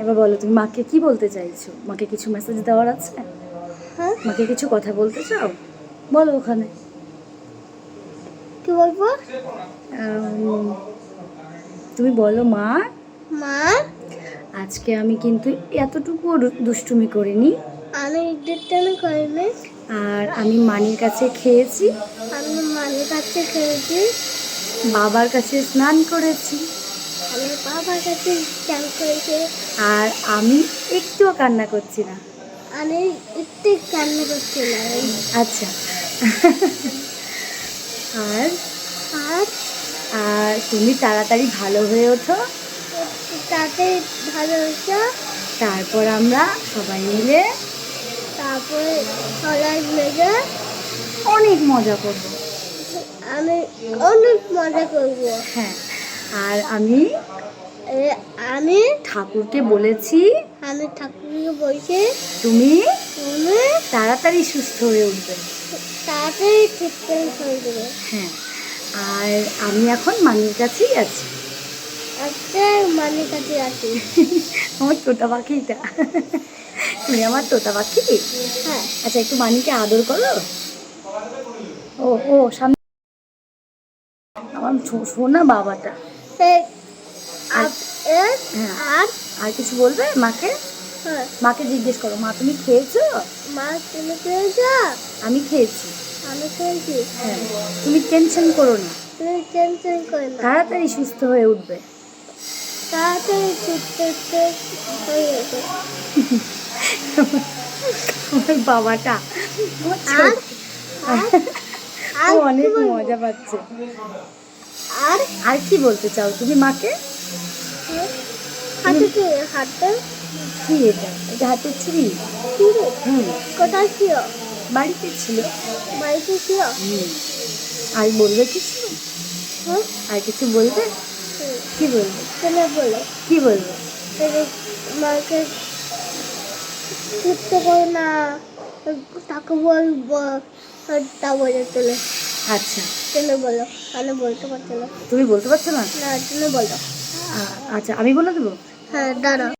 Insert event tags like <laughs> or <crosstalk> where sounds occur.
এবার বলো তুমি মাকে কি বলতে চাইছো? মাকে কিছু মেসেজ দেওয়ার আছে? হ্যাঁ। মাকে কিছু কথা বলতে চাও? বলো ওখানে। কি বলব? তুমি বলো মা। মা? আজকে আমি কিন্তু এতটুকু দুষ্টুমি করিনি। আমি ডিটেনে করিনি আর আমি মানির কাছে খেয়েছি। আমি মায়ের কাছে খেয়েছি। বাবার কাছে স্নান করেছি। বাবার কাছে চান করেছি আর আমি একটুও কান্না করছি না। আমি একটু কান্না করছিলাম আচ্ছা। আর? আর আর তুমি তাড়াতাড়ি ভালো হয়ে ওঠো। তাতে ভালো হয়েছে তারপর আমরা সবাই মিলে তারপরে সবাই মিলে অনেক মজা করব। আমি অনেক মজা করব। হ্যাঁ। আর আমি আমি ঠাকুরকে বলেছি আমি ঠাকুরকে বলছি তুমি তুমি তাড়াতাড়ি সুস্থ হয়ে উঠবে। তাড়াতাড়ি ঠিক করে করে হ্যাঁ আর আমি এখন মানির কাছেই আছি। আজকে মানের কাছে আছি। <laughs> আমার তোতা পাখিটা। তুমি আমার তোতা পাখি? হ্যাঁ। আচ্ছা একটু মানিকে আদর করো। ও ও সামনে আমার শোনা বাবাটা। আর হ্যাঁ। আর আর কিছু বলবে মাকে? হ্যাঁ। মাকে জিজ্ঞেস করো। মা তুমি খেয়েছো? মা তুমি খেয়েছো? আমি খেয়েছি। আমি খেয়েছি। হ্যাঁ। তুমি টেনশন করো না। তুমি টেনশন করে না। তাড়াতাড়ি সুস্থ হয়ে উঠবে। তাড়াতাড়ি করতে হয়ে গেছে আমার বাবাটা। অনেক মজা পাচ্ছে। আর? আর কি বলতে চাও তুমি মাকে? হাতে কি হাতে কি এটা এটা হাতের ছুরি হুম। কোথায় ছিল বাড়িতে ছিল। বাড়িতে ছিল হুম। আর বলবে কিছু? হ্যাঁ? আর কিছু বলবে। কি বলবে? তুমি বলো। কি বলবে? মাকে করো না তাকে বলব তা বলে তুমি আচ্ছা। তুমি বলো আমি বলতে পারছি না। তুমি বলতে পারছ না? না তুমি বলো। আচ্ছা আমি বলে দেবো? হ্যাঁ দাঁড়াও।